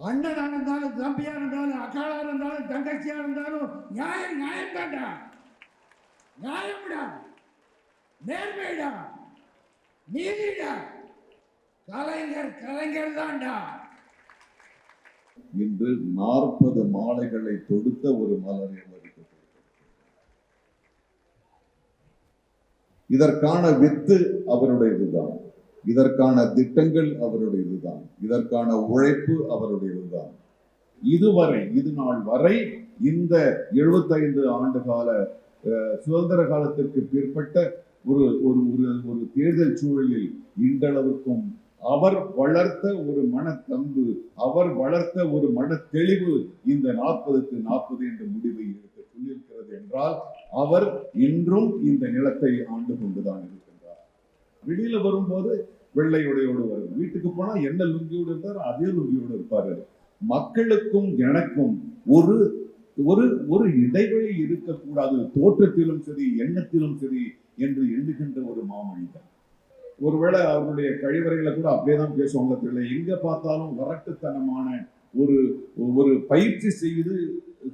அண்ணனாக இருந்தாலும் தம்பியா இருந்தாலும் அக்காளா இருந்தாலும் தங்கச்சியா இருந்தாலும் நியாயம் நியாயம் தாண்டா. நியாயம்டா. நேர்மைடா. நீதிடா. கலைஞர் கலைஞர் தான்டா. இன்று நாற்பது மாலைகளை தொடுத்த ஒரு மலரை இதற்கான வித்து அவருடையதுதான். இதற்கான திட்டங்கள் அவருடையதுதான். இதற்கான உழைப்பு அவருடையதுதான். இதுவரை இது நாள் வரை இந்த 75 ஆண்டு கால அஹ், சுதந்திர காலத்திற்கு பிற்பட்ட ஒரு ஒரு ஒரு ஒரு தேர்தல் சூழலில் இன்றளவுக்கும் அவர் வளர்த்த ஒரு மனத்தம்பு அவர் வளர்த்த ஒரு மன தெளிவு இந்த நாற்பதுக்கு நாற்பது என்ற முடிவை எடுத்து சொல்லியிருக்கிறது என்றால் அவர் இன்றும் இந்த நிலத்தை ஆண்டு கொண்டுதான் இருக்கின்றார். வெளியில வரும்போது வெள்ளை உடையோடு வரும் வீட்டுக்கு போனா என்ன லுங்கியோடு இருந்தார் அதே லுங்கியோடு இருப்பாரு. மக்களுக்கும் எனக்கும் ஒரு ஒரு ஒரு இடைவெளி இருக்கக்கூடாது. தோற்றத்திலும் சரி எண்ணத்திலும் சரி என்று எண்ணுகின்ற ஒரு மாமனிதன். ஒருவேளை அவருடைய கழிவறைகளை கூட அப்படியே தான் பேசுவாங்க தெரியல. எங்க பார்த்தாலும் வரட்டுத்தனமான ஒரு ஒரு பயிற்சி செய்து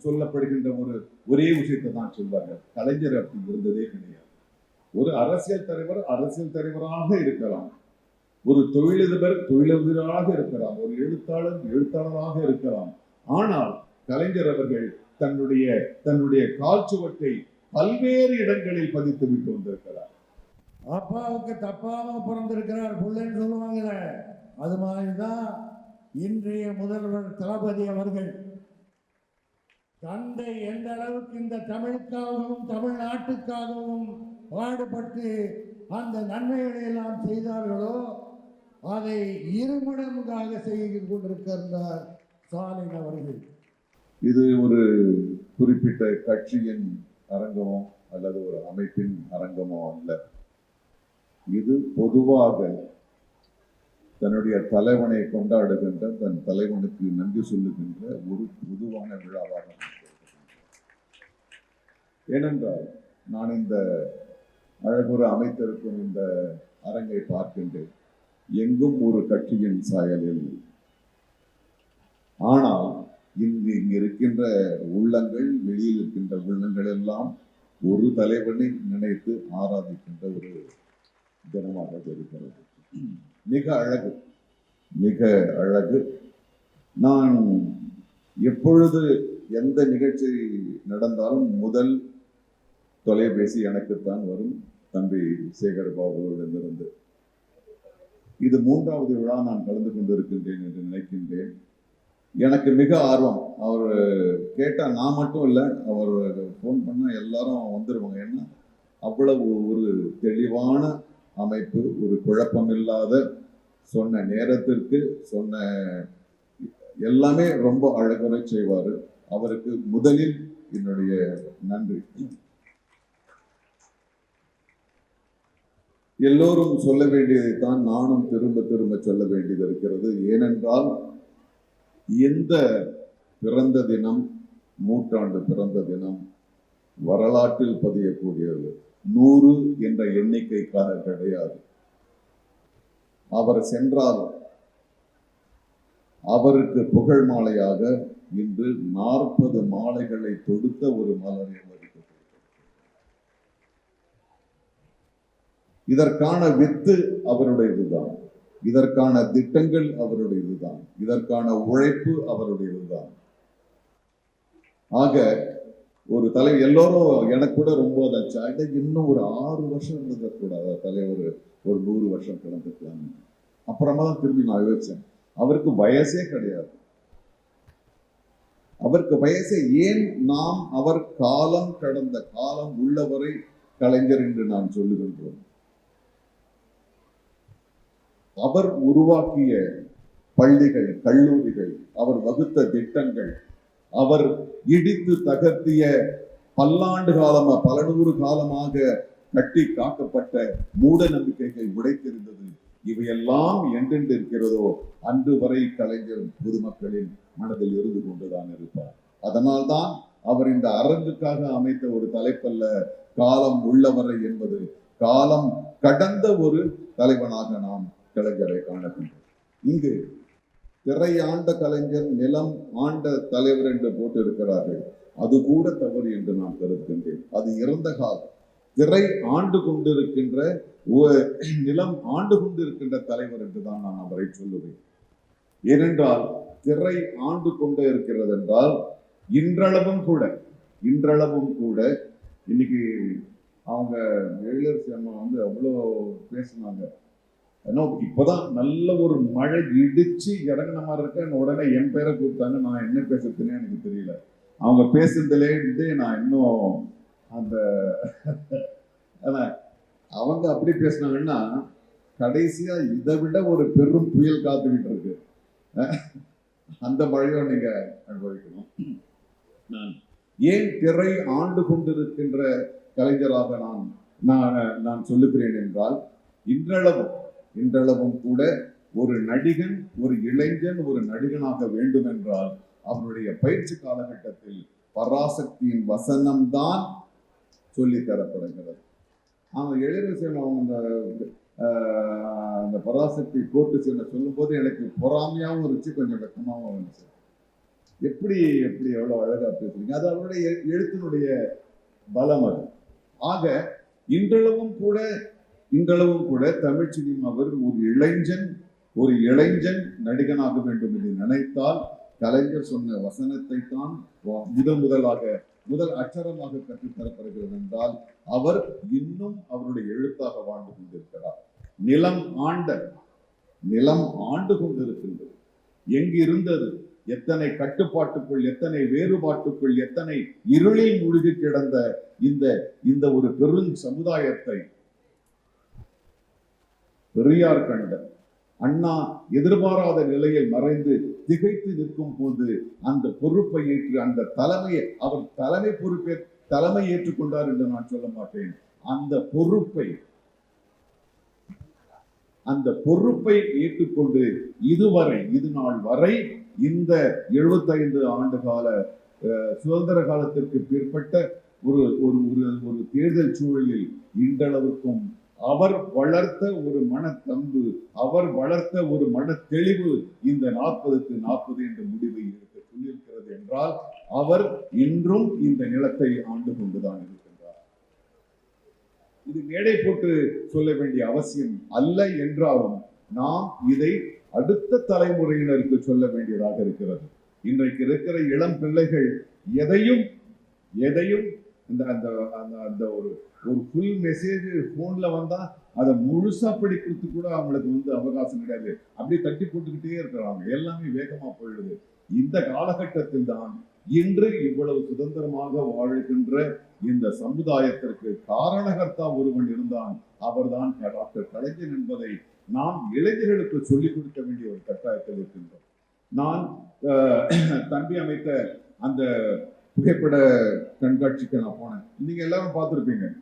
சொல்லப்படுகின்ற ஒரு ஒரே விஷயத்தை தான் சொல்வார்கள். கலைஞர் அப்படி இருந்ததே கிடையாது. ஒரு அரசியல் தலைவர் அரசியல் தலைவராக இருக்கலாம். ஒரு தொழிலதிபர் தொழிலதிபராக இருக்கலாம் ஒரு எழுத்தாளர் எழுத்தாளராக இருக்கலாம். ஆனால் கலைஞர் அவர்கள் தன்னுடைய தன்னுடைய கால்சுவட்டை பல்வேறு இடங்களில் பதித்து விட்டு வந்திருக்கிறார். அப்பாவுக்கு தப்பாக பிறந்திருக்கிறார் பிள்ளைன்னு சொல்லுவாங்கல்ல அது மாதிரிதான் இன்றைய முதல்வர் தளபதி அவர்கள். தந்தை எந்த அளவுக்கு இந்த தமிழுக்காகவும் தமிழ்நாட்டுக்காகவும் பாடுபட்டு அந்த நன்மைகளை எல்லாம் செய்தார்களோ அதை இருமடங்காக செய்து கொண்டிருக்கின்றார் ஸ்டாலின் அவர்கள். இது ஒரு குறிப்பிட்ட கட்சியின் அரங்கமோ அல்லது ஒரு அமைப்பின் அரங்கமோ அல்ல. இது பொதுவாக தன்னுடைய தலைவனை கொண்டாடுகின்ற தன் தலைவனுக்கு நன்றி சொல்லுகின்ற ஒரு பொதுவான விழாவாக ஏனென்றால் நான் இந்த அழகுற அமைத்திருக்கும் இந்த அரங்கை பார்க்கின்றேன். எங்கும் ஒரு கட்சியின் சாயல் இல்லை. ஆனால் இங்கு இங்கு இருக்கின்ற உள்ளங்கள் வெளியில் இருக்கின்ற உள்ளங்கள் எல்லாம் ஒரு தலைவனை நினைத்து ஆராதிக்கின்ற ஒரு தினமாக இருக்கிறது. மிக அழகு மிக அழகு. நான் எப்பொழுது எந்த நிகழ்ச்சி நடந்தாலும் முதல் தொலைபேசி எனக்குத்தான் வரும். தம்பி சேகர் பாபுவிடமிருந்து இது மூன்றாவது விழா நான் கலந்து கொண்டிருக்கின்றேன் என்று நினைக்கின்றேன். எனக்கு மிக ஆர்வம். அவர் கேட்டால் நான் மட்டும் இல்லை அவர் ஃபோன் பண்ணால் எல்லாரும் வந்துடுவாங்க ஏன்னா அவ்வளவு ஒரு தெளிவான அமைப்பு ஒரு குழப்பமில்லாத சொன்ன நேரத்திற்கு சொன்ன எல்லாமே ரொம்ப அழகுறை செய்வார். அவருக்கு முதலில் என்னுடைய நன்றி. எல்லோரும் சொல்ல வேண்டியதைத்தான் நானும் திரும்ப திரும்ப சொல்ல வேண்டியது இருக்கிறது. ஏனென்றால் எந்த பிறந்த தினம் நூற்றாண்டு பிறந்த தினம் வரலாற்றில் பதியக்கூடியது? நூறு என்ற எண்ணிக்கைக்காக கிடையாது. அவர் சென்றால் அவருக்கு புகழ் மாலையாக இன்று நாற்பது மாலைகளை தொடுத்த ஒரு மலர் மதிக்கப்பட்டிருக்கிறது இதற்கான வித்து அவருடையதுதான். இதற்கான திட்டங்கள் அவருடையதுதான். இதற்கான உழைப்பு அவருடையதுதான். ஆக ஒரு தலை எல்லோரும் எனக்கு கூட ரொம்ப அதாச்சு. இன்னும் ஒரு ஆறு வருஷம் இருந்திருக்கக்கூடாது தலைவர் ஒரு நூறு வருஷம் கிடந்துக்கலாம் அப்புறமா தான் திரும்பி நான் யோசிச்சேன். அவருக்கு வயசே கிடையாது. அவருக்கு வயசை ஏன் நாம் அவர் காலம் கடந்த காலம் உள்ளவரை கலைஞர் என்று நான் சொல்லுகின்றோம் அவர் உருவாக்கிய பள்ளிகள் கல்லூரிகள் அவர் வகுத்த திட்டங்கள் அவர் இடித்து தகர்த்திய பல்லாண்டு காலமா பல நூறு காலமாக கட்டி காக்கப்பட்ட மூட நம்பிக்கைகள் உடைத்திருந்தது. இவையெல்லாம் என்றென்று இருக்கிறதோ அன்று வரை கலைஞர் பொதுமக்களின் மனதில் இருந்து கொண்டுதான் இருப்பார். அதனால்தான் அவர் இந்த அரங்குக்காக அமைத்த ஒரு தலைப்பல்ல காலம் உள்ளவரை என்பது. காலம் கடந்த ஒரு தலைவனாக நாம் கலைஞரை காணக்கின்றோம் இங்கு திரை ஆண்ட கலைஞர் நிலம் ஆண்ட தலைவர் என்று போட்டு இருக்கிறார்கள் அது கூட தவறு என்று நான் கருதுகின்றேன். அது இறந்த காலம். திரை ஆண்டு கொண்டிருக்கின்ற நிலம் ஆண்டு கொண்டிருக்கின்ற தலைவர் என்று தான் நான் அவரை சொல்லுவேன். ஏனென்றால் திரை ஆண்டு கொண்டே இருக்கிறது என்றால் இன்றளவும் கூட இன்றளவும் கூட இன்னைக்கு அவங்க எழிலரசி அம்மா வந்து அவ்வளோ பேசினாங்க. ஏன்னா இப்போதான் நல்ல ஒரு மழை இடிச்சு இறங்கின மாதிரி இருக்கேன் உடனே என் பேரை கூப்பிட்டாங்க நான் என்ன பேசுறதுன்னே எனக்கு தெரியல. அவங்க பேசுறதுலேருந்து நான் இன்னும் அந்த அவங்க அப்படி பேசினாங்கன்னா கடைசியா இதை விட ஒரு பெரும் புயல் காத்துக்கிட்டு இருக்கு. அந்த மழையும் நீங்க அனுபவிக்கணும். நான் ஏன் திரை ஆண்டு கொண்டிருக்கின்ற கலைஞராக நான் நான் நான் சொல்லுகிறேன் என்றால் இன்றளவும் இன்றளவும் கூட ஒரு நடிகன் ஒரு இளைஞன் ஒரு நடிகனாக வேண்டும் என்றால் அவருடைய பயிற்சி காலகட்டத்தில் பராசக்தியின் வசனம்தான் சொல்லித் தரப்படுகிறது. அவன் அவங்க அந்த அந்த பராசக்தி கோர்ட்டு சீனை சொல்லும்போது எனக்கு பொறாமையாகவும் இருந்துச்சு கொஞ்சம் வெக்கமாகவும் இருந்துச்சு. எப்படி எப்படி எவ்வளோ அழகாக பேசுறீங்க? அது அவருடைய எழுத்தினுடைய பலம் அது. ஆக இன்றளவும் கூட இன்றளவும் கூட தமிழ் சினிமாவில் ஒரு இளைஞன் ஒரு இளைஞன் நடிகனாக வேண்டும் என்று நினைத்தால் கலைஞர் சொன்ன வசனத்தை தான் முதல் முதலாக முதல் அச்சரமாக கற்றுத்தரப்படுகிறது என்றால் அவர் இன்னும் அவருடைய எழுத்தாக வாழ்ந்து கொண்டிருக்கிறார். நிலம் ஆண்ட நிலம் ஆண்டு கொண்டிருக்கின்றது. எங்கிருந்தது? எத்தனை கட்டுப்பாட்டுக்குள் எத்தனை வேறுபாட்டுக்குள் எத்தனை இருளில் முழுகி கிடந்த இந்த இந்த ஒரு பெரும் சமுதாயத்தை பெரியார் கண்ட அண்ணா எதிர்பாராத நிலையில் மறைந்து திகைத்து நிற்கும் போது அந்த பொறுப்பை ஏற்று அந்த தலைமையை அவர் தலைமை பொறுப்பை தலைமை ஏற்றுக்கொண்டார் என்று நான் சொல்ல மாட்டேன். அந்த பொறுப்பை அந்த பொறுப்பை ஏற்றுக்கொண்டு இதுவரை இது நாள் வரை இந்த 75 ஆண்டு கால அஹ், சுதந்திர காலத்திற்கு பிற்பட்ட ஒரு ஒரு ஒரு ஒரு தேர்தல் சூழலில் இன்றளவுக்கும் அவர் வளர்த்த ஒரு மனத்தம்பு அவர் வளர்த்த ஒரு மன தெளிவு இந்த நாற்பதுக்கு நாற்பது என்ற முடிவை இருக்க சொல்லியிருக்கிறது என்றால் அவர் இன்றும் இந்த நிலத்தை ஆண்டு கொண்டுதான் இருக்கின்றார். இது மேடை போட்டு சொல்ல வேண்டிய அவசியம் அல்ல என்றாலும் நாம் இதை அடுத்த தலைமுறையினருக்கு சொல்ல வேண்டியதாக இருக்கிறது. இன்றைக்கு இருக்கிற இளம் பிள்ளைகள் எதையும் எதையும் இந்த அந்த அந்த அந்த ஒரு ஒரு ஃபுல் மெசேஜ் ஃபோனில் வந்தால் அதை முழுசாக படிக்கிறது கூட அவங்களுக்கு வந்து அவகாசம் கிடையாது. அப்படியே தட்டி போட்டுக்கிட்டே இருக்கிறாங்க. எல்லாமே வேகமாக போயிடுது. இந்த காலகட்டத்தில் தான் இன்று இவ்வளவு சுதந்திரமாக வாழ்கின்ற இந்த சமுதாயத்திற்கு காரணகர்த்தா ஒருவன் இருந்தான். அவர்தான் டாக்டர் கலைஞன் என்பதை நாம் இளைஞர்களுக்கு சொல்லிக் கொடுக்க வேண்டிய ஒரு கட்டாயத்தில் இருக்கின்றோம். நான் தம்பி அமைத்த அந்த புகைப்பட கண்காட்சிக்கு நான் போனேன். நீங்க எல்லாரும் பார்த்துருப்பீங்க.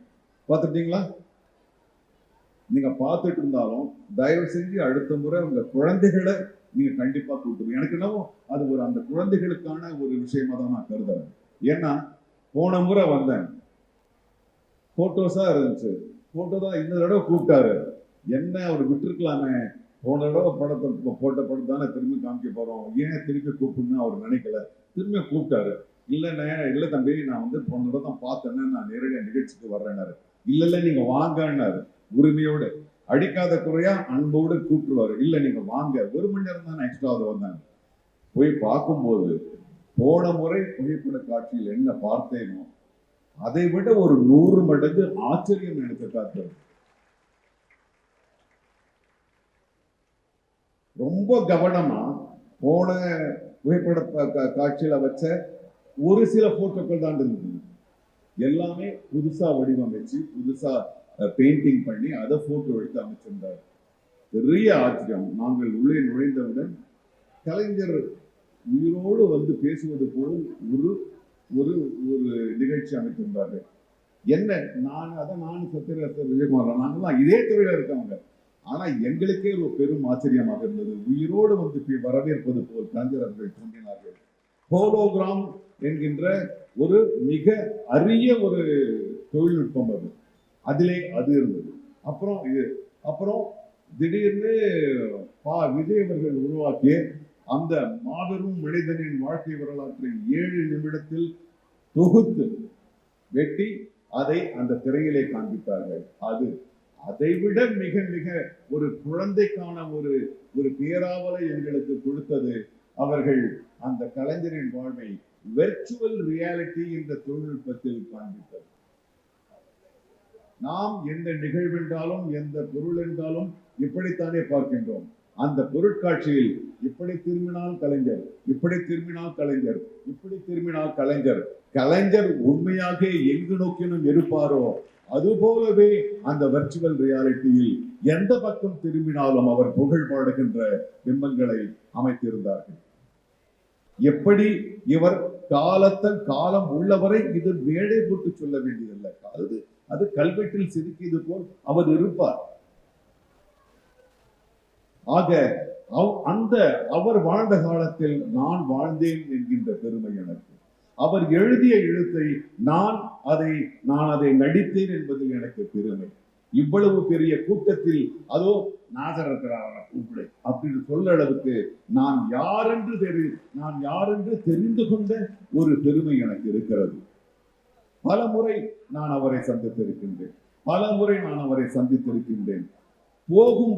பார்த்துட்டீங்களா நீங்க பார்த்துட்டு இருந்தாலும் தயவு செஞ்சு அடுத்த முறை உங்க குழந்தைகளை நீங்க கண்டிப்பா கூட்டுங்க எனக்கு என்னவோ அது ஒரு அந்த குழந்தைகளுக்கான ஒரு விஷயமா தான் நான் கருதுறேன். ஏன்னா போன முறை வந்தேன். ஃபோட்டோஸாக இருந்துச்சு. ஃபோட்டோ தான் இந்த தடவை கூப்பிட்டாரு. என்ன அவர் விட்டுருக்கலாமே? போன தடவை படத்தை போ- போட்ட படம் தானே திரும்பி காமிக்க போறோம். ஏன் திரும்பி கூப்பிடணும்னு அவர் நினைக்கல. திரும்பி கூப்பிட்டாரு. இல்லைண்ணே இல்லை தம்பி நான் வந்து போன தடவை தான் பார்த்தேன்னு நான் நேரடியாக நிகழ்ச்சிக்கு வர்றேன்னாரு. இல்லை இல்லை நீங்க வாங்கன்னாரு உரிமையோடு. அடிக்காத குறையா அன்போடு கூப்பிட்டுருவாரு இல்ல நீங்க வாங்க ஒரு மணி நேரம் தான் எக்ஸ்ட்ரா அது வந்தாங்க போய் பார்க்கும்போது போன முறை புகைப்பட காட்சியில் என்ன பார்த்தேனோ அதை விட ஒரு நூறு மடங்கு ஆச்சரியம் எனக்கு காத்தது ரொம்ப கவனமா போன புகைப்பட காட்சியில வச்ச ஒரு சில போட்டோக்கள் தான் இருந்தது. எல்லாமே புதுசா வடிவமைச்சு புதுசா பெயிண்டிங் பண்ணி அதை போட்டோ எடுத்து அமைச்சிருந்தார். பெரிய ஆச்சரியம். நாங்கள் உள்ளே நுழைந்தவுடன் கலைஞர் உயிரோடு வந்து பேசுவது போல் ஒரு ஒரு ஒரு நிகழ்ச்சி அமைத்திருந்தார்கள். என்ன? நான் அதை நான் சத்யராஜ் விஜயகுமார். நாங்களாம் இதே துறையில் இருக்கவங்க. ஆனா எங்களுக்கே ஒரு பெரும் ஆச்சரியமாக இருந்தது. உயிரோடு வந்து வரவேற்பது போல் கலைஞர் அவர்கள் தோன்றினார்கள். ஹோலோகிராம் என்கின்ற ஒரு மிக அரிய ஒரு தொழில்நுட்பம் அது. அதிலே அது இருந்தது. அப்புறம் இது. அப்புறம் திடீர்னு பா. விஜய் அவர்கள் உருவாக்கிய அந்த மாபெரும் மனிதனின் வாழ்க்கை வரலாற்றை ஏழு நிமிடத்தில் தொகுத்து வெட்டி அதை அந்த திரையிலே காண்பித்தார்கள். அது அதைவிட மிக மிக ஒரு குழந்தைக்கான ஒரு ஒரு பேராவலை எங்களுக்கு கொடுத்தது. அவர்கள் அந்த கலைஞரின் வாழ்வை வெர்ச்சுவல் ரியாலிட்டி என்ற தொழில்நுட்பத்தில் காண்பித்தது. நாம் எந்த நிகழ்வென்றாலும் எந்த பொருள் என்றாலும் இப்படித்தானே பார்க்கின்றோம். அந்த பொருட்காட்சியில் இப்படி திரும்பினால் கலைஞர் இப்படி திரும்பினால் கலைஞர் இப்படி திரும்பினால் கலைஞர் கலைஞர் உண்மையாக எங்கு நோக்கினும் இருப்பாரோ அதுபோலவே அந்த வர்ச்சுவல் ரியாலிட்டியில் எந்த பக்கம் திரும்பினாலும் அவர் புகழ் பாடுகின்ற பிம்பங்களை அமைத்திருந்தார்கள். எப்படி இவர் காலத்தன் காலம் உள்ளவரை இது மேடை போட்டு சொல்ல வேண்டியதில்லை. அது அது கல்வெட்டில் செதுக்கியது போல் அவர் இருப்பார். ஆக அவ்- அந்த அவர் வாழ்ந்த காலத்தில் நான் வாழ்ந்தேன் என்கின்ற பெருமை எனக்கு. அவர் எழுதிய எழுத்தை நான் அதை நான் அதை நடித்தேன் என்பதில் எனக்கு பெருமை. இவ்வளவு பெரிய கூட்டத்தில் அதோ நாசர் இருக்கிறார் கூப்பிடு அப்படின்னு சொல்ல அளவுக்கு நான் யார் என்று தெரி நான் யார் என்று தெரிந்து கொண்ட ஒரு பெருமை எனக்கு இருக்கிறது. பல முறை நான் அவரை சந்தித்திருக்கின்றேன். பல முறை நான் அவரை சந்தித்திருக்கின்றேன். போகும்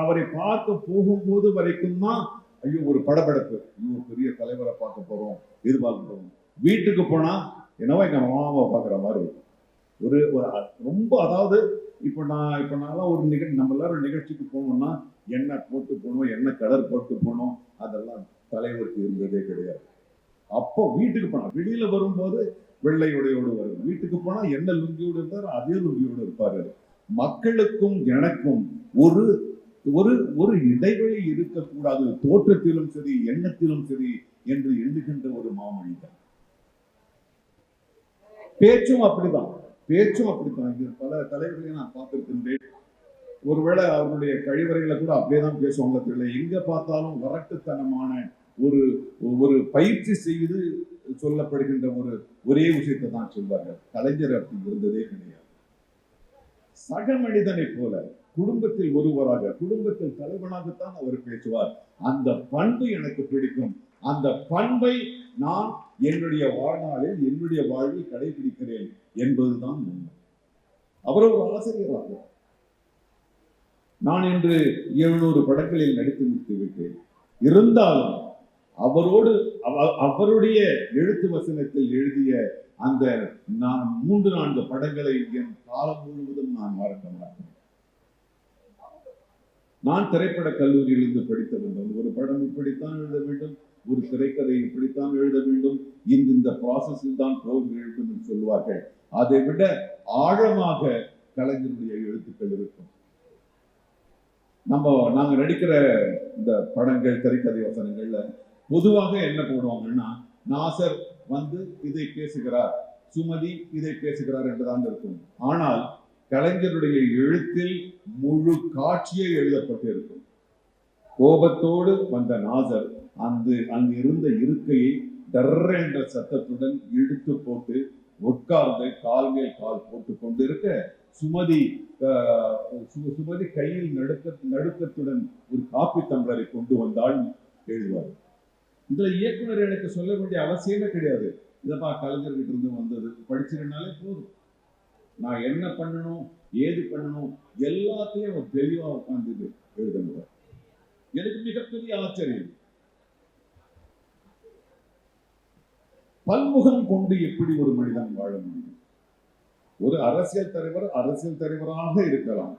அவரை பார்க்க போகும்போது வரைக்கும் தான் ஐயோ ஒரு படபடப்பு. ஐயோ பெரிய தலைவரை பார்க்க போறோம் இது பார்க்க போறோம். வீட்டுக்கு போனா என்னவோ எங்க மாமாவை பார்க்குற மாதிரி. இருக்கும். ஒரு ஒரு ரொம்ப அதாவது இப்போ நான் இப்போ நான்லாம் ஒரு நிகழ்ச்சி நம்ம எல்லாரும் நிகழ்ச்சிக்கு போனோம்னா என்ன போட்டு போகணும் என்ன கலர் போட்டு போகணும் அதெல்லாம் தலைவருக்கு இருந்ததே கிடையாது. அப்போ வீட்டுக்கு போனா வெளியில வரும்போது வெள்ளை உடையோடு வரும் வீட்டுக்கு போனா என்ன லுங்கியோடு இருந்தார் அதே லுங்கியோடு இருப்பாரு. மக்களுக்கும் எனக்கும் ஒரு ஒரு ஒரு இடைவெளி இருக்கக்கூடாது. தோற்றத்திலும் சரி எண்ணத்திலும் சரி என்று எண்ணுகின்ற ஒரு மாமனிதன். பேச்சும் அப்படிதான். பேச்சும் அப்படித்தான். இங்கே பல தலைவர்களை நான் பார்த்துருக்கின்றேன். ஒருவேளை அவருடைய கழிவறைகளை கூட அப்படியே தான் பேசுவாங்க தெரியல. எங்க பார்த்தாலும் வரட்டுத்தனமான ஒரு ஒரு பயிற்சி செய்து சொல்லப்படுகின்ற ஒரு ஒரே விஷயத்தை தான் சொல்வார்கள். கலைஞர் அப்படி இருந்ததே கிடையாது. சக மனிதனை போல குடும்பத்தில் ஒருவராக குடும்பத்தில் தலைவனாகத்தான் அவர் பேசுவார். அந்த பண்பு எனக்கு பிடிக்கும். அந்த பண்பை நான் என்னுடைய வாழ்நாளில் என்னுடைய வாழ்வை கடைபிடிக்கிறேன் என்பதுதான் உண்மை. அவர் ஒரு ஆசிரியராக நான் இன்று எழுநூறு படங்களில் நடித்து முடித்து விட்டேன். இருந்தாலும் அவரோடு அவ- அவருடைய எழுத்து வசனத்தில் எழுதிய அந்த நான் மூன்று நான்கு படங்களை என் காலம் முழுவதும் நான் மறக்க மாட்டேன். நான் திரைப்பட கல்லூரியிலிருந்து படித்த வேண்டும் ஒரு படம் இப்படித்தான் எழுத வேண்டும் ஒரு திரைக்கதை இப்படித்தான் எழுத வேண்டும் இந்த இந்த ப்ராசஸில் தான் போக வேண்டும் என்று சொல்லுவார்கள். அதை விட ஆழமாக கலைஞருடைய எழுத்துக்கள் இருக்கும். நம்ம நாங்க நடிக்கிற இந்த படங்கள் திரைக்கதை வசனங்கள்ல பொதுவாக என்ன போடுவாங்கன்னா நாசர் வந்து இதை பேசுகிறார் சுமதி இதை பேசுகிறார் என்றுதான் இருக்கும். ஆனால் கலைஞருடைய எழுத்தில் முழு காட்சியே எழுதப்பட்டிருக்கும். கோபத்தோடு வந்த நாசர் அந்த அங்கு இருந்த இருக்கையை டர் என்ற சத்தத்துடன் இழுத்து போட்டு உட்கார்ந்து கால் மேல் கால் போட்டு கொண்டிருக்க சுமதி ஆஹ், சுமதி கையில் நடுக்க நடுக்கத்துடன் ஒரு காப்பி டம்ளரை கொண்டு வந்தால் எழுதுவார் இதுல இயக்குனர் எனக்கு சொல்ல வேண்டிய அவசியமே கிடையாது. இதப்பா கலைஞர்கிட்ட இருந்து வந்தது. படிச்சிருந்தாலே போதும். நான் என்ன பண்ணணும் ஏது பண்ணணும் எல்லாத்தையும் அவர் தெளிவா உட்கார்ந்து எழுதுகிறார் எனக்கு மிகப்பெரிய ஆச்சரியம். பன்முகம் கொண்டு எப்படி ஒரு மனிதன் வாழ முடியும்? ஒரு அரசியல் தலைவர் அரசியல் தலைவராக இருக்கலாம்.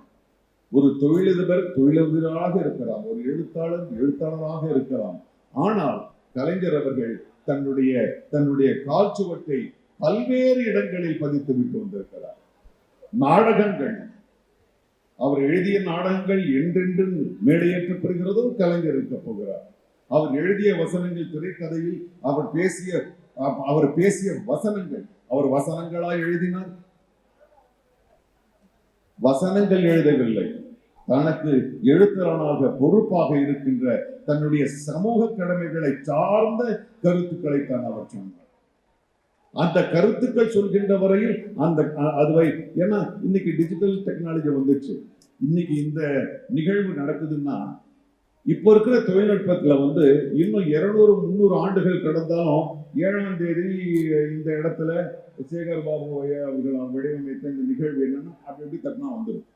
ஒரு தொழிலதிபர் தொழிலதிபராக இருக்கலாம். ஒரு எழுத்தாளர் எழுத்தாளராக இருக்கலாம். ஆனால் கலைஞர் அவர்கள் தன்னுடைய தன்னுடைய கால்சுவட்டை பல்வேறு இடங்களில் பதித்து விட்டு வந்திருக்கிறார். நாடகங்கள். அவர் எழுதிய நாடகங்கள் என்றென்றும் மேடையேற்றப்படுகிறதோ கலைஞர் இருக்க போகிறார். அவர் எழுதிய வசனங்கள் திரைக்கதையில் அவர் பேசிய அவர் பேசிய வசனங்கள். அவர் வசனங்களா எழுதினார்? வசனங்கள் எழுதவில்லை. தனக்கு எழுத்தரனாக பொறுப்பாக இருக்கின்ற தன்னுடைய சமூக கடமைகளை சார்ந்த கருத்துக்களை தான் அவர் சொன்னார். அந்த கருத்துக்கள் சொல்கின்ற வரையில் அந்த அதுவை ஏன்னா இன்னைக்கு டிஜிட்டல் டெக்னாலஜி வந்துச்சு. இன்னைக்கு இந்த நிகழ்வு நடக்குதுன்னா இப்போ இருக்கிற தொழில்நுட்பத்தில் வந்து இன்னும் இருநூறு முந்நூறு ஆண்டுகள் கடந்தாலும் ஏழாம் தேதி இந்த இடத்துல சேகர் பாபு அவர்கள் வடிவமைத்த இந்த நிகழ்வு என்னன்னா அப்படி எப்படி தட்டினா வந்துடும்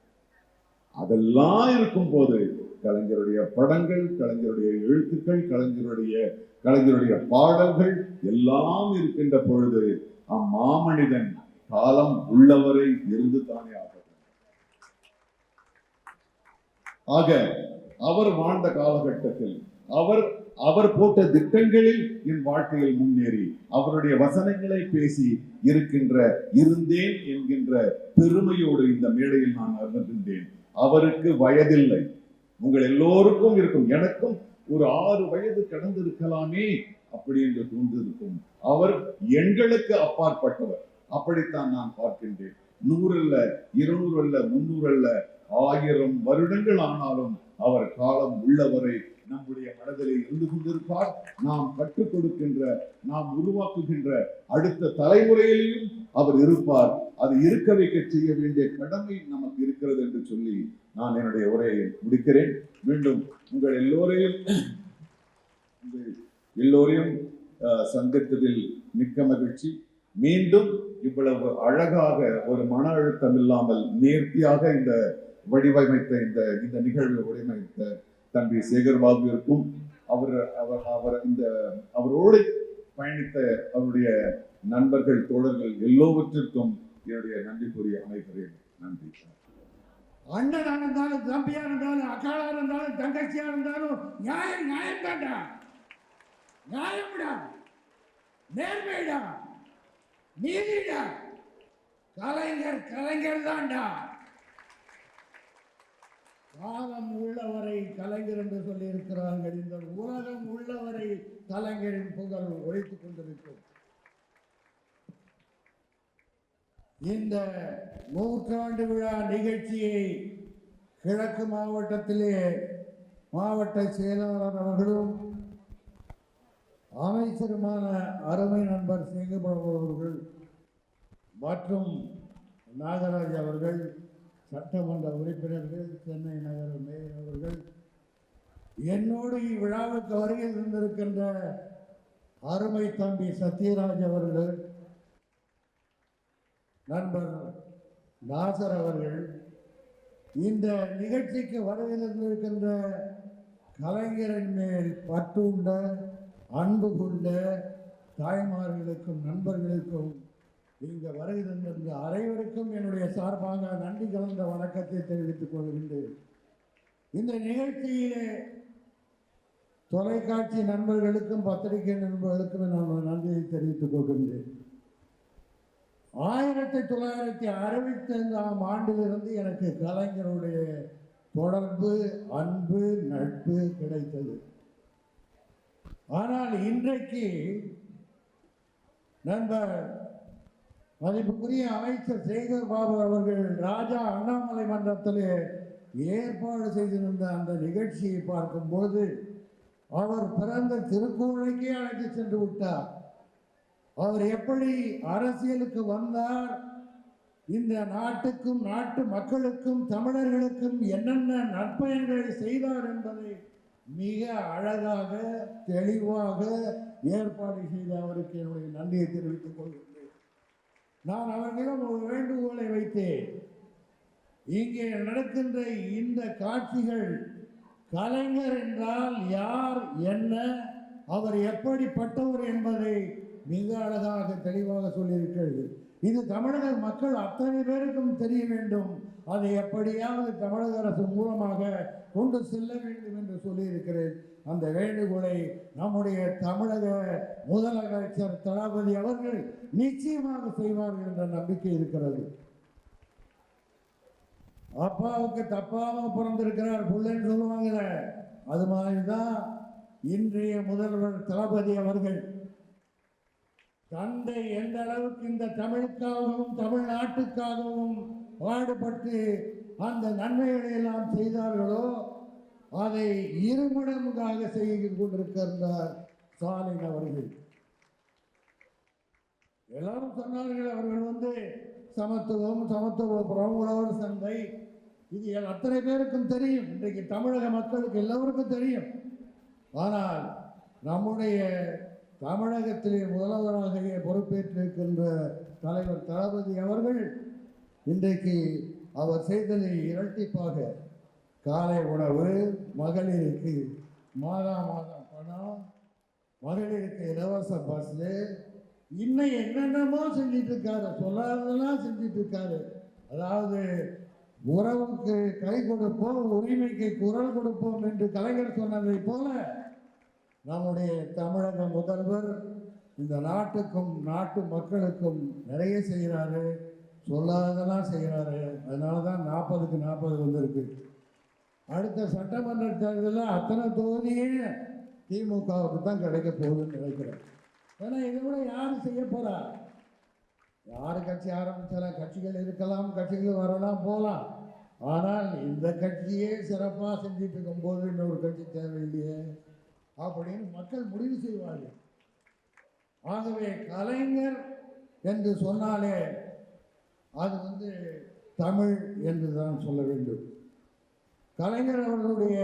அதெல்லாம் இருக்கும் போது கலைஞருடைய படங்கள் கலைஞருடைய எழுத்துக்கள் கலைஞருடைய கலைஞருடைய பாடல்கள் எல்லாம் இருக்கின்ற பொழுது அம்மாமனிதன் காலம் உள்ளவரை இருந்து தானே ஆக ஆக அவர் வாழ்ந்த காலகட்டத்தில் அவர் அவர் போட்ட திட்டங்களில் என் வாழ்க்கையில் முன்னேறி அவருடைய வசனங்களை பேசி இருக்கின்ற இருந்தேன் என்கின்ற பெருமையோடு இந்த மேடையில் நான் அமர்கின்றேன் அவருக்கு வயதில்லை. உங்கள் எல்லோருக்கும் இருக்கும். எனக்கும் ஒரு ஆறு வயது கடந்திருக்கலாமே அப்படி என்று தோன்றிருக்கும். அவர் எண்களுக்கு அப்பாற்பட்டவர். அப்படித்தான் நான் பார்க்கின்றேன். நூறு அல்ல இருநூறு அல்ல முன்னூறு அல்ல ஆயிரம் வருடங்கள் ஆனாலும் அவர் காலம் உள்ளவரை நம்முடைய மனதிலே இருந்து கொண்டிருப்பார். நாம் கற்றுக் கொடுக்கின்ற நாம் உருவாக்குகின்ற அடுத்த தலைமுறையிலையும் அவர் இருப்பார். அது இருக்க வைக்க செய்ய வேண்டிய கடமை நமக்கு இருக்கிறது என்று சொல்லி நான் என்னுடைய உரையை முடிக்கிறேன். மீண்டும் உங்கள் எல்லோரையும் எல்லோரையும் அஹ், சந்தித்ததில் மிக்க மகிழ்ச்சி. மீண்டும் இவ்வளவு அழகாக ஒரு மன அழுத்தம் இல்லாமல் நேர்த்தியாக இந்த வடிவமைத்த இந்த இந்த நிகழ்வு வடிவமைத்த தம்பி சேகர்பாபுவிற்கும் அவர் அவர் அவர் இந்த அவரோடு பயணித்த அவருடைய நண்பர்கள் தோழர்கள் எல்லோவற்றிற்கும் என்னுடைய நன்றி கூறி அமைகிறேன் நன்றி. அண்ணனா இருந்தாலும் தம்பியா இருந்தாலும் அக்காளா இருந்தாலும் தங்கச்சியா இருந்தாலும் நியாயம் நியாயம் தாண்டா. நியாயம்டா நேர்மைடா நீதிடா கலைஞர் கலைஞர் தான்டா. காலம் உள்ளவரை கலைஞர் என்று சொல்லியிருக்கிறார்கள். இந்த உலகம் உள்ளவரை கலைஞரின் புகழ் ஒழித்துக் கொண்டிருக்கும். இந்த நூற்றாண்டு விழா நிகழ்ச்சியை கிழக்கு மாவட்டத்திலே மாவட்ட செயலாளர் அவர்களும் அமைச்சருமான அருமை நண்பர் சிங்கபாபு அவர்கள் மற்றும் நாகராஜ் அவர்கள் சட்டமன்ற உறுப்பினர்கள் சென்னை நகர மேயர் அவர்கள் என்னோடு இவ்விழாவுக்கு வருகை இருந்திருக்கின்ற அருமை தம்பி சத்யராஜ் அவர்கள் நண்பர் நாசர் அவர்கள் இந்த நிகழ்ச்சிக்கு வருகின்றிருக்கின்ற கலைஞரின் மேல் பற்றுண்ட அன்பு கொண்ட தாய்மார்களுக்கும் நண்பர்களுக்கும் இந்த வருகை அனைவருக்கும் என்னுடைய சார்பாக நன்றி கலந்த வணக்கத்தை தெரிவித்துக் கொள்கின்றேன். இந்த நிகழ்ச்சியிலே தொலைக்காட்சி நண்பர்களுக்கும் பத்திரிகை நண்பர்களுக்கும் நான் நன்றியை தெரிவித்துக் கொள்கின்றேன். ஆயிரத்தி தொள்ளாயிரத்தி அறுபத்தி ஐந்தாம் ஆண்டிலிருந்து எனக்கு கலைஞருடைய தொடர்பு அன்பு நட்பு கிடைத்தது. ஆனால் இன்றைக்கு நண்பர் மதிப்புக்குரிய அமைச்சர் சேகர் பாபு அவர்கள் ராஜா அண்ணாமலை மன்றத்திலே ஏற்பாடு செய்திருந்த அந்த நிகழ்ச்சியை பார்க்கும்போது அவர் பிறந்த திருக்கூழைக்கே அழைத்து சென்று விட்டார். அவர் எப்படி அரசியலுக்கு வந்தார்? இந்த நாட்டுக்கும் நாட்டு மக்களுக்கும் தமிழர்களுக்கும் என்னென்ன நற்பயன்களை செய்தார் என்பதை மிக அழகாக தெளிவாக ஏற்பாடு செய்த அவருக்கு என்னுடைய நன்றியை தெரிவித்துக் கொள்கின்றேன். நான் அவர்களிடம் ஒரு வேண்டுகோளை வைத்தேன். இங்கே நடக்கின்ற இந்த காட்சிகள் கலைஞர் என்றால் யார் என்ன அவர் எப்படிப்பட்டவர் என்பதை மிக அழகாக தெளிவாக சொல்லியிருக்கிறது. இது தமிழக மக்கள் அத்தனை பேருக்கும் தெரிய வேண்டும். அதை எப்படியாவது தமிழக அரசு மூலமாக கொண்டு செல்ல வேண்டும் என்று சொல்லியிருக்கிறேன். அந்த வேண்டுகோளை நம்முடைய தமிழக முதலமைச்சர் தளபதி அவர்கள் நிச்சயமாக செய்வார்கள் என்ற நம்பிக்கை இருக்கிறது. அப்பாவுக்கு தப்பாக பிறந்திருக்கிறார் பிள்ளைன்னு சொல்லுவாங்கல்ல அது மாதிரி தான் இன்றைய முதல்வர் தளபதி அவர்கள் தந்தை எந்த அளவுக்கு இந்த தமிழுக்காகவும் தமிழ்நாட்டுக்காகவும் பாடுபட்டு அந்த நன்மைகளை எல்லாம் செய்தார்களோ அதை இருமடங்காக செய்து கொண்டிருக்கின்றார் ஸ்டாலின் அவர்கள். எல்லாரும் சொன்னார்கள் அவர்கள் வந்து சமத்துவம் சமத்துவபுரம் உழவர் சந்தை. இது அத்தனை பேருக்கும் தெரியும். இன்றைக்கு தமிழக மக்களுக்கு எல்லோருக்கும் தெரியும். ஆனால் நம்முடைய தமிழகத்திலே முதல்வராக பொறுப்பேற்றிருக்கின்ற தலைவர் தளபதி அவர்கள் இன்றைக்கு அவர் செய்ததை இரட்டிப்பாக காலை உணவு மகளிருக்கு மாதா மாதம் பணம் மகளிருக்கு இலவச பஸ்ஸு இன்னும் என்னென்னமோ செஞ்சிட்டு இருக்காரு சொல்லாததெல்லாம் செஞ்சிட்டு இருக்காரு அதாவது உறவுக்கு கை கொடுப்போம் உரிமைக்கு குரல் கொடுப்போம் என்று கலைஞர் சொன்னதை போல நம்முடைய தமிழக முதல்வர் இந்த நாட்டுக்கும் நாட்டு மக்களுக்கும் நிறைய செய்கிறாரு சொல்லாததெல்லாம் செய்கிறாரு. அதனால தான் நாற்பதுக்கு நாற்பது வந்திருக்கு. அடுத்த சட்டமன்ற தேர்தலில் அத்தனை தொகுதியே திமுகவுக்கு தான் கிடைக்க போகுதுன்னு நினைக்கிறேன். ஏன்னா இதை விட யார் செய்ய போகிறா யார் கட்சி ஆரம்பித்தாலும் கட்சிகள் இருக்கலாம் கட்சிகள் வரலாம் போகலாம். ஆனால் இந்த கட்சியே சிறப்பாக செஞ்சுட்டு இருக்கும்போது இன்னொரு கட்சி தேவையில்லையே. அப்படின்னு மக்கள் முடிவு செய்வார்கள். ஆகவே கலைஞர் என்று சொன்னாலே அது வந்து தமிழ் என்று தான் சொல்ல வேண்டும். கலைஞர் அவர்களுடைய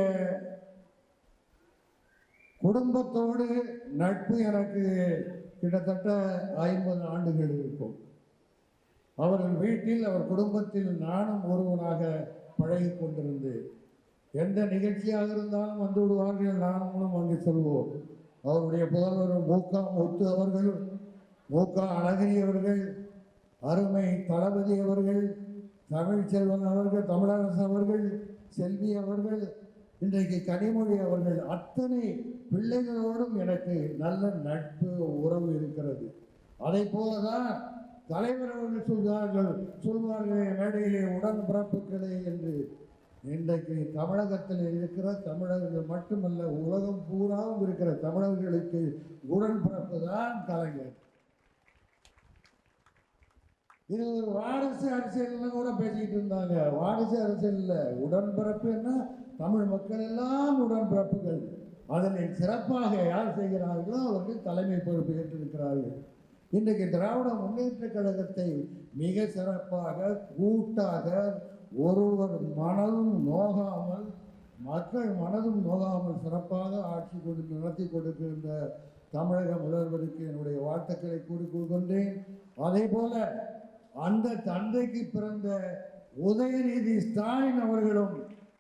குடும்பத்தோடு நட்பு எனக்கு கிட்டத்தட்ட ஐம்பது ஆண்டுகள் இருக்கும். அவர்கள் வீட்டில் அவர் குடும்பத்தில் நானும் ஒருவனாக பழகி கொண்டிருந்தேன் எந்த நிகழ்ச்சியாக இருந்தாலும் வந்து விடுவார்கள். நானும் வந்து செல்வோம். அவருடைய புதல்வர் மூக்கா முத்து அவர்கள் மூக்கா அழகிரி அவர்கள் அருமை தளபதி அவர்கள் தமிழ்ச்செல்வன் அவர்கள் தமிழரசு அவர்கள் செல்வி அவர்கள் இன்றைக்கு கனிமொழி அவர்கள் அத்தனை பிள்ளைகளோடும் எனக்கு நல்ல நட்பு உறவு இருக்கிறது. அதை போலதான் தலைவர் அவர்கள் சொல்வார்கள் சொல்வார்களே மேடையிலே உடன்பிறப்புகளே என்று. இன்றைக்கு தமிழகத்தில் இருக்கிற தமிழர்கள் மட்டுமல்ல உலகம் பூராவும் இருக்கிற தமிழர்களுக்கு உடன்பிறப்பு தான் கலைஞர். இது ஒரு வாரிசு அரசியல்னு கூட பேசிக்கிட்டு இருந்தாங்க. வாரிசு அரசியல் உடன்பிறப்பு உடன்பிறப்புன்னா தமிழ் மக்கள் எல்லாம் உடன்பிறப்புகள். அதனை சிறப்பாக யார் செய்கிறார்களோ அவர்கள் தலைமை பொறுப்பு ஏற்றிருக்கிறார்கள். இன்றைக்கு திராவிட முன்னேற்ற கழகத்தை மிக சிறப்பாக கூட்டாக ஒருவர் மனதும் நோகாமல் மக்கள் மனதும் நோகாமல் சிறப்பாக ஆட்சி கொண்டு நடத்தி கொண்டிருக்கின்ற தமிழக முதல்வருக்கு என்னுடைய வாழ்த்துக்களை கூறிக்கொள்கின்றேன். அதே போல அந்த தந்தைக்கு பிறந்த உதயநிதி ஸ்டாலின் அவர்களும்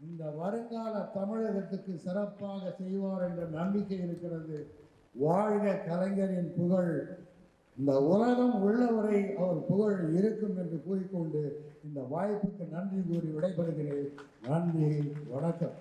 இந்த வருங்கால தமிழகத்துக்கு சிறப்பாக செய்வார் என்ற நம்பிக்கை இருக்கிறது. வாழ்க கலைஞரின் புகழ். இந்த உலகம் உள்ளவரை அவர் புகழ் இருக்கும் என்று கூறிக்கொண்டு இந்த வாய்ப்புக்கு நன்றி கூறி விடைபெறுகிறேன். நன்றி வணக்கம்.